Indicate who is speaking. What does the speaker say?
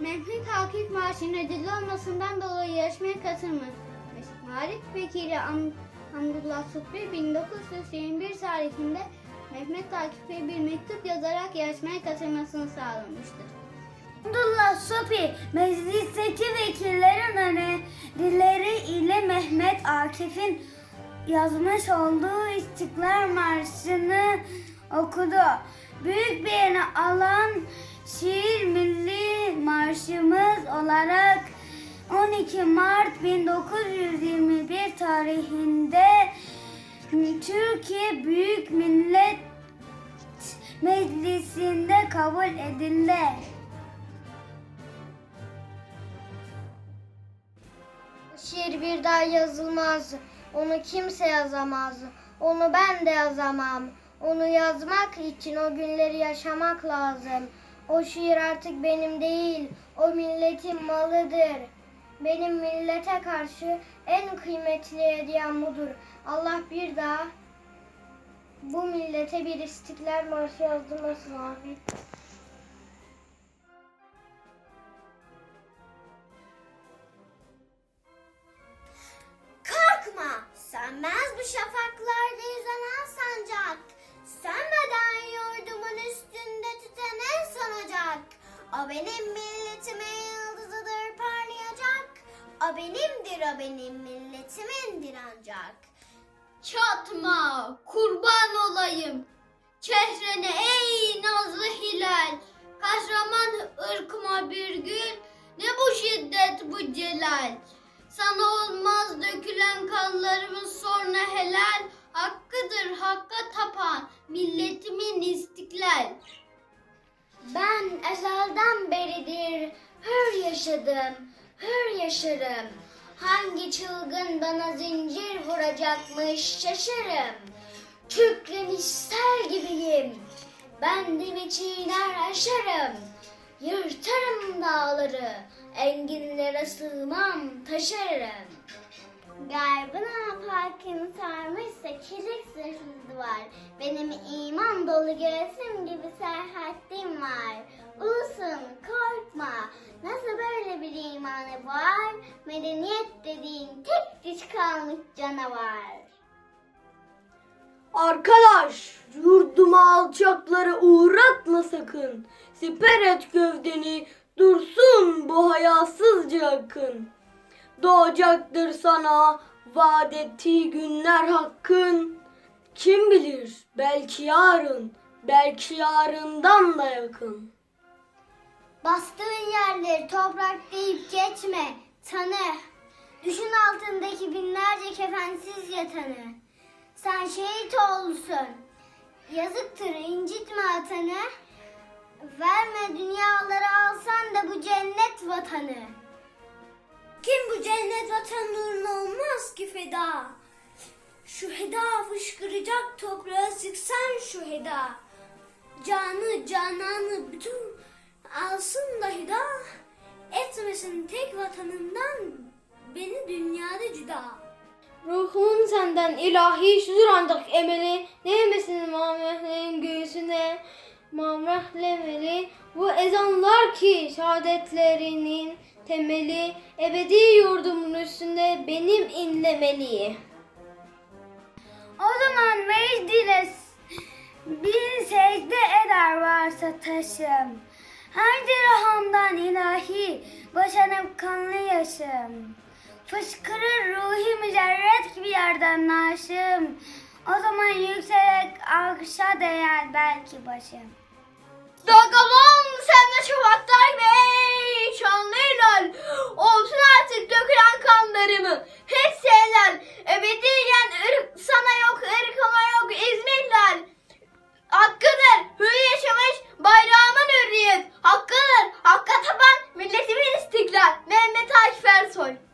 Speaker 1: Mevki Takip Marşı'nın ödüllü olmasından dolayı yarışmaya katılmış. Marif Vekili Am Hamdullah Supri 1981 tarihinde Mehmet Akif'e bir mektup yazarak yarışmaya katılmasını sağlamıştır.
Speaker 2: Abdullah Sopi meclisteki vekillerin önerileri ile Mehmet Akif'in yazmış olduğu İstiklal Marşı'nı okudu. Büyük bir alan şiir marşımız olarak 12 Mart 1921 tarihinde Türkiye Büyük Millet Meclisi'nde kabul edildi.
Speaker 3: Şiir bir daha yazılmaz. Onu kimse yazamaz. Onu ben de yazamam. Onu yazmak için o günleri yaşamak lazım. O şiir artık benim değil, o milletin malıdır. Benim millete karşı en kıymetli hediyem budur. Allah bir daha bu millete bir istiklal marşı yazdırmasın abi.
Speaker 2: Benimdir, o benim milletimindir ancak.
Speaker 3: Çatma, kurban olayım. Çehrene ey nazlı hilal. Kahraman ırkıma bir gün. Ne bu şiddet bu celal. Sana olmaz dökülen kanlarımın sonra helal. Hakkıdır hakka tapan milletimin istiklal.
Speaker 2: Ben ezelden beridir hür yaşadım, hür yaşarım. Hangi çılgın bana zincir vuracakmış şaşarım. Kükremiş sel gibiyim, ben de çiğner aşarım. Yırtarım dağları, enginlere sığmam taşarım. Garbın afakını sarmışsa kilik zırhımız var. Benim iman dolu göğsüm gibi serhattim var. Ulusun korkma. İmanı var? Medeniyet dediğin tek diş kalmış canavar.
Speaker 4: Arkadaş, yurduma alçakları uğratma sakın. Siper et gövdeni, dursun bu hayasızca akın. Doğacaktır sana vaat günler hakkın. Kim bilir, belki yarın, belki yarından da yakın.
Speaker 2: Bastığın yerleri toprak deyip geçme. Tanı. Düşün altındaki binlerce kefensiz yatanı. Sen şehit olsun. Yazıktır incitme atanı. Verme dünyaları alsan da bu cennet vatanı. Kim bu cennet vatan uğruna olmaz ki feda? Şu heda fışkıracak toprağa sıksan şu heda. Canı cananı bütün alsın da hida. Etmesin tek vatanından beni dünyada cüda.
Speaker 4: Ruhumun senden ilahi şudur ancak emeli Neymesin mamehlerin göğsüne Mamehlemeli Bu ezanlar ki şehadetlerinin temeli Ebedi yurdumun üstünde benim inlemeli
Speaker 2: O zaman meclis bir secde eder varsa taşım. Her dirhamdan ilahi boşanıp kanlı yaşım. Fışkırır ruhi mücerret gibi yerden naşım. O zaman yükselerek alkışa değer belki başım.
Speaker 3: Dagalan sen abençoe.